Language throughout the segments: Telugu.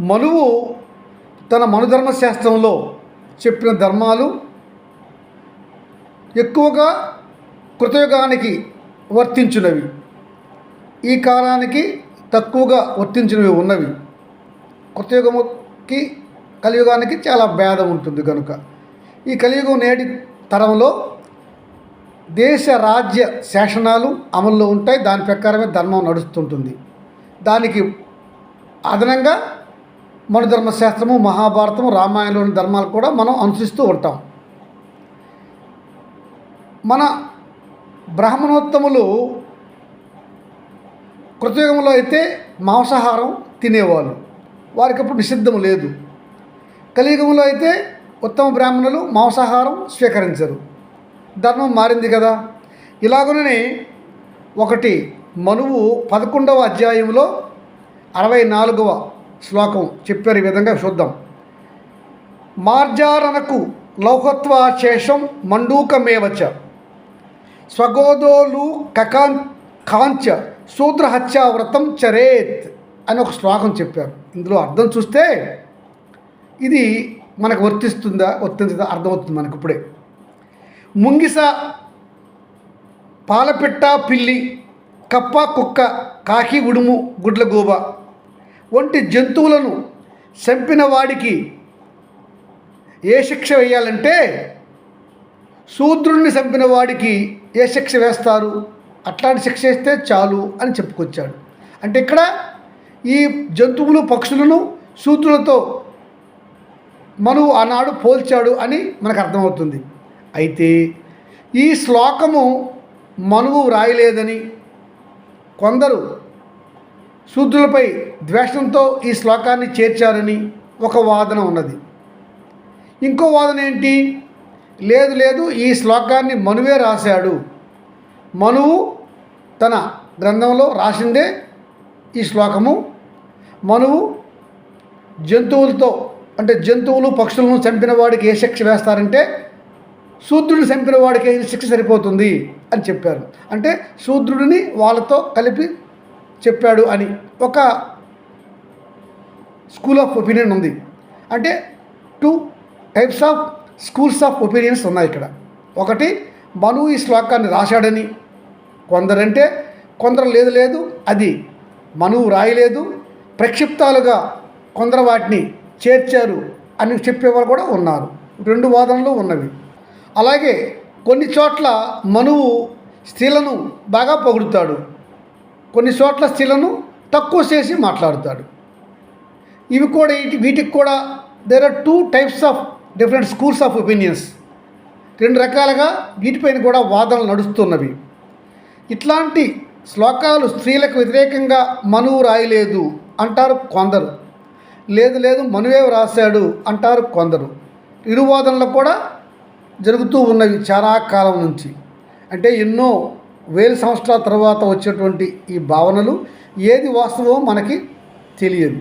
మనువు తన మనుధర్మశాస్త్రంలో చెప్పిన ధర్మాలు ఎక్కువగా కృతయుగానికి వర్తించినవి. ఈ కాలానికి తక్కువగా వర్తించినవి ఉన్నవి. కృతయుగముకి కలియుగానికి చాలా భేదం ఉంటుంది కనుక ఈ కలియుగం నేటి తరంలో దేశ రాజ్య శాసనాలు అమల్లో ఉంటాయి. దాని ప్రకారమే ధర్మం నడుస్తుంటుంది. దానికి అదనంగా మన ధర్మశాస్త్రము మహాభారతము రామాయణంలోని ధర్మాలు కూడా మనం అనుసరిస్తూ ఉంటాం. మన బ్రాహ్మణోత్తములు కృతయుగంలో అయితే మాంసాహారం తినేవాళ్ళు. వారికి అప్పుడు నిషిద్ధం లేదు. కలియుగంలో అయితే ఉత్తమ బ్రాహ్మణులు మాంసాహారం స్వీకరించరు. ధర్మం మారింది కదా. ఇలాగనే ఒకటి మనువు పదకొండవ అధ్యాయంలో అరవై నాలుగవ శ్లోకం చెప్పారు ఈ విధంగా చూద్దాం. మార్జారణకు లౌహత్వాశేషం మండూకమేవచ. స్వగోదోలు కకాన్ కాంచ శూద్రహత్యావ్రతం చరేత్ అని ఒక శ్లోకం చెప్పారు. ఇందులో అర్థం చూస్తే ఇది మనకు వర్తిస్తుందా వర్తించదా అర్థమవుతుంది మనకు ఇప్పుడే. ముంగిస పాలపిట్ట పిల్లి కప్ప కుక్క కాకి ఉడుము గుడ్ల గోబ వంటి జంతువులను చంపిన వాడికి ఏ శిక్ష వేయాలంటే శూద్రుణ్ణి చంపిన వాడికి ఏ శిక్ష వేస్తారు? అట్లాంటి శిక్ష వేస్తే చాలు అని చెప్పుకొచ్చాడు. అంటే ఇక్కడ ఈ జంతువులు పక్షులను శూద్రులతో మనువు ఆనాడు పోల్చాడు అని మనకు అర్థమవుతుంది. అయితే ఈ శ్లోకము మనువు వ్రాయలేదని కొందరు శూద్రులపై ద్వేషంతో ఈ శ్లోకాన్ని చేర్చారని ఒక వాదన ఉన్నది. ఇంకో వాదన ఏంటి? లేదు లేదు ఈ శ్లోకాన్ని మనువే రాశాడు. మనువు తన గ్రంథంలో రాసిందే ఈ శ్లోకము. మనువు జంతువులతో అంటే జంతువులు పక్షులను చంపిన వాడికి ఏ శిక్ష వేస్తారంటే శూద్రుడిని చంపిన వాడికి ఏ శిక్ష సరిపోతుంది అని చెప్పారు. అంటే శూద్రుడిని వాళ్ళతో కలిపి చెప్పాడు అని ఒక స్కూల్ ఆఫ్ ఒపీనియన్ ఉంది. అంటే two types of schools of opinions ఉన్నాయి ఇక్కడ. ఒకటి బను ఈ శ్లోకాన్ని రాశాడని. కొందరంటే కొందరు లేదు లేదు. అది మనువు రాయలేదు. ప్రక్షిప్తాలుగా కొందరు వాటిని చేర్చారు అని చెప్పేవారు కూడా ఉన్నారు. రెండు వాదనలు ఉన్నవి. అలాగే కొన్ని చోట్ల మనువు స్త్రీలను బాగా పొగుడుతాడు. కొన్ని చోట్ల స్త్రీలను తక్కువ చేసి మాట్లాడుతాడు. ఇవి కూడా వీటికి కూడా there are two types of different schools of opinions రెండు రకాలుగా వీటిపైన కూడా వాదనలు నడుస్తున్నవి. ఇట్లాంటి శ్లోకాలు స్త్రీలకు వ్యతిరేకంగా మనువు రాయలేదు అంటారు కొందరు. లేదు లేదు మనువే రాశాడు అంటారు కొందరు. ఇరు వాదనలు కూడా జరుగుతూ ఉన్నవి చాలా కాలం నుంచి. అంటే ఎన్నో వేల సంవత్సరాల తర్వాత వచ్చేటువంటి ఈ భావనలు ఏది వాస్తవమో మనకి తెలియదు.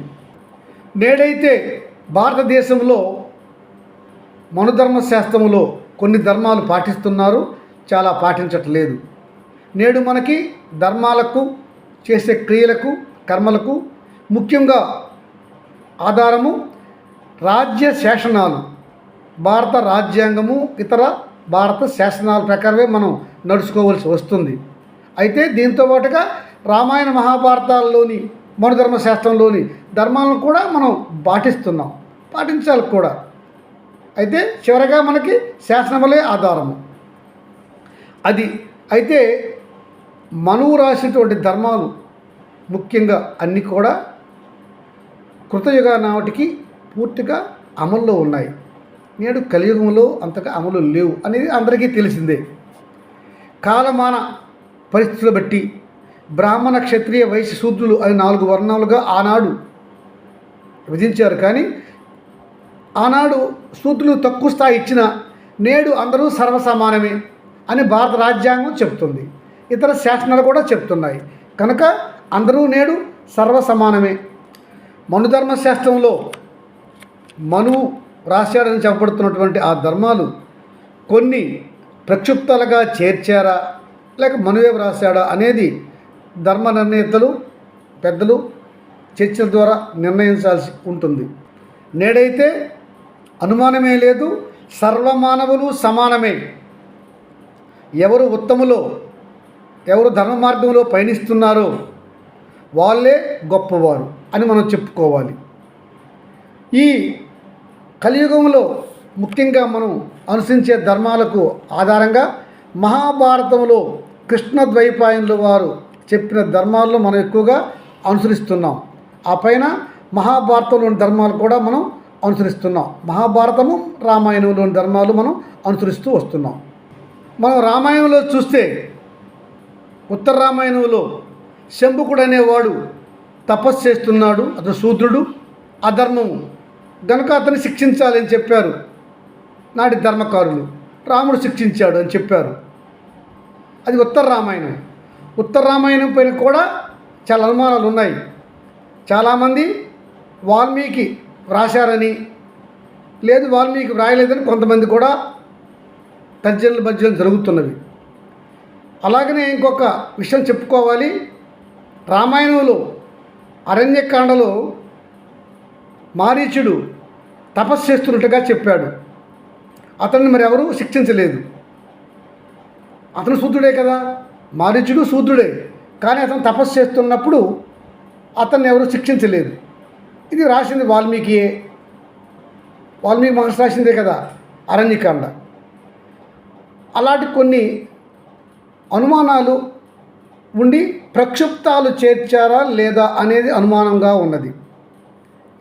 నేడైతే భారతదేశంలో మనుధర్మ శాస్త్రంలో కొన్ని ధర్మాలు పాటిస్తున్నారు చాలా పాటించట్లేదు. నేడు మనకి ధర్మాలకు చేసే క్రియలకు కర్మలకు ముఖ్యంగా ఆధారము రాజ్య శాసనాలు భారత రాజ్యాంగము ఇతర భారత శాసనాల ప్రకారమే మనం నడుచుకోవాల్సి వస్తుంది. అయితే దీంతో పాటుగా రామాయణ మహాభారతాల్లోని మనుధర్మ శాస్త్రంలోని ధర్మాలను కూడా మనం పాటిస్తున్నాం. పాటించాలి కూడా. అయితే చివరగా మనకి శాసనములే ఆధారము. అది అయితే మనువు రాసినటువంటి ధర్మాలు ముఖ్యంగా అన్నీ కూడా కృతయుగ నాటికి పూర్తిగా అమల్లో ఉన్నాయి. నేడు కలియుగంలో అంతగా అమలు లేవు అనేది అందరికీ తెలిసిందే. కాలమాన పరిస్థితులు బట్టి బ్రాహ్మణ క్షత్రియ వైశ్య శూద్రులు అని నాలుగు వర్ణాలుగా ఆనాడు విధించారు. కానీ ఆనాడు శూద్రులు తక్కువ స్థాయి ఇచ్చిన నేడు అందరూ సర్వసమానమే అని భారత రాజ్యాంగం చెబుతుంది. ఇతర శాసనాలు కూడా చెప్తున్నాయి కనుక అందరూ నేడు సర్వసమానమే. మనుధర్మ శాస్త్రంలో మనువు రాశాడని చెప్పబడుతున్నటువంటి ఆ ధర్మాలు కొన్ని ప్రక్షుప్తాలుగా చేర్చారా? లేక మనువే రాశాడా అనేది ధర్మ నిర్ణేతలు పెద్దలు చర్చల ద్వారా నిర్ణయించాల్సి ఉంటుంది. నేడైతే అనుమానమే లేదు సర్వమానవులు సమానమే. ఎవరు ఉత్తములో ఎవరు ధర్మ మార్గంలో పయనిస్తున్నారో వాళ్ళే గొప్పవారు అని మనం చెప్పుకోవాలి. ఈ కలియుగంలో ముఖ్యంగా మనం అనుసరించే ధర్మాలకు ఆధారంగా మహాభారతంలో కృష్ణ ద్వైపాయనులు వారు చెప్పిన ధర్మాల్లో మనం ఎక్కువగా అనుసరిస్తున్నాం. ఆ పైన మహాభారతంలోని ధర్మాలు కూడా మనం అనుసరిస్తున్నాం. మహాభారతము రామాయణంలోని ధర్మాలు మనం అనుసరిస్తూ వస్తున్నాం. మనం రామాయణంలో చూస్తే ఉత్తర రామాయణంలో శంభుకుడు అనేవాడు తపస్సు చేస్తున్నాడు అతను శూద్రుడు అధర్మము గనుక అతన్ని శిక్షించాలని చెప్పారు. నాటి ధర్మకారులు. రాముడు శిక్షించాడు అని చెప్పారు. అది ఉత్తర రామాయణం. ఉత్తర రామాయణం పైన కూడా చాలా అనుమానాలు ఉన్నాయి. చాలామంది వాల్మీకి వ్రాశారని లేదు వాల్మీకి వ్రాయలేదని కొంతమంది కూడా తర్జనల మధ్యలో జరుగుతున్నవి. అలాగనే ఇంకొక విషయం చెప్పుకోవాలి. రామాయణంలో అరణ్యకాండలో మారీచుడు తపస్సు చేస్తున్నట్టుగా చెప్పాడు. అతన్ని మరి ఎవరు శిక్షించలేదు. అతను శూద్రుడే కదా? మారీచుడు శూద్రుడే. కానీ అతను తపస్సు చేస్తున్నప్పుడు అతన్ని ఎవరు శిక్షించలేదు. ఇది రాసింది వాల్మీకియే. వాల్మీకి మహర్షి రాసిందే కదా? అరణ్యకాండ. అలాంటి కొన్ని అనుమానాలు ఉండి ప్రక్షుప్తాలు చేర్చారా లేదా అనేది అనుమానంగా ఉన్నది.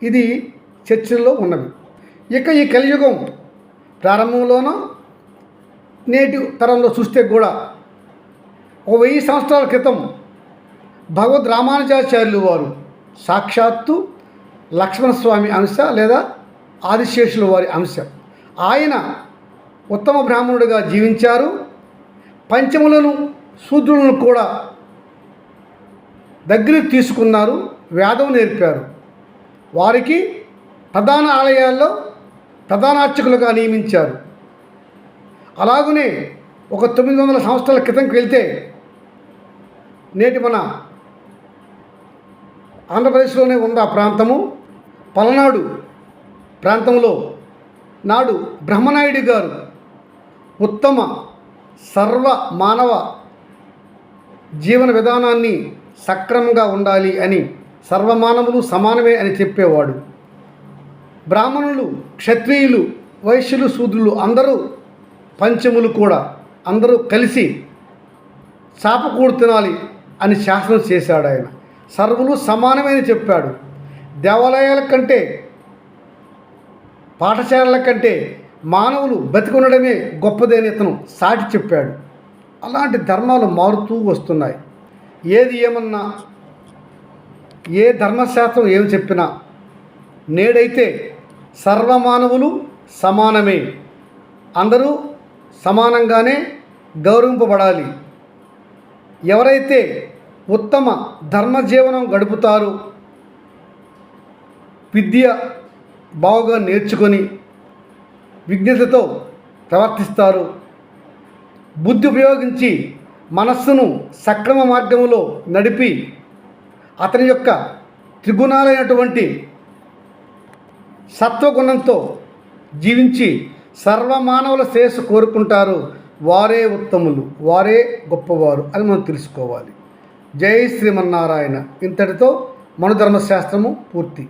ఇది చర్చల్లో ఉన్నది ఇక ఈ కలియుగం ప్రారంభంలోనూ నేటి తరంలో చూస్తే కూడా ఒక వెయ్యి సంవత్సరాల క్రితం భగవద్ రామానుజాచార్యులు వారు సాక్షాత్తు లక్ష్మణస్వామి అంశ లేదా ఆదిశేషుల వారి అంశ. ఆయన ఉత్తమ బ్రాహ్మణుడిగా జీవించారు. పంచములను శూద్రులను కూడా దగ్గరికి తీసుకున్నారు. వేదం నేర్పారు. వారికి ప్రధాన ఆలయాల్లో ప్రధానార్చకులుగా నియమించారు. అలాగనే ఒక తొమ్మిది వందల సంవత్సరాల క్రితంకి వెళ్తే నేటి మన ఆంధ్రప్రదేశ్లోనే ఉంది ఆ ప్రాంతము పలనాడు ప్రాంతంలో నాడు బ్రహ్మనాయుడు గారు ఉత్తమ సర్వ మానవ జీవన విధానాన్ని సక్రమంగా ఉండాలి అని సర్వమానవులు సమానమే అని చెప్పేవాడు. బ్రాహ్మణులు క్షత్రియులు వైశ్యులు శూద్రులు అందరూ పంచములు కూడా అందరూ కలిసి చాపకూడు తినాలి అని శాసనం చేశాడు ఆయన. సర్వులు సమానమని చెప్పాడు. దేవాలయాల కంటే పాఠశాలల కంటే మానవులు బతికొనడమే గొప్పదని అతను ఇతను సాటి చెప్పాడు. అలాంటి ధర్మాలు మారుతూ వస్తున్నాయి. ఏది ఏమన్నా ఏ ధర్మశాస్త్రం ఏమి చెప్పినా నేడైతే సర్వమానవులు సమానమే. అందరూ సమానంగానే గౌరవింపబడాలి. ఎవరైతే ఉత్తమ ధర్మజీవనం గడుపుతారో విద్య బాగా నేర్చుకొని విజ్ఞతతో ప్రవర్తిస్తారు. బుద్ధి ఉపయోగించి మనస్సును సక్రమ మార్గంలో నడిపి అతని యొక్క త్రిగుణాలైనటువంటి సత్వగుణంతో జీవించి సర్వమానవుల శ్రేయస్సు కోరుకుంటారు. వారే ఉత్తములు వారే గొప్పవారు అని మనం తెలుసుకోవాలి. జై శ్రీమన్నారాయణ. ఇంతటితో మనుధర్మశాస్త్రము పూర్తి.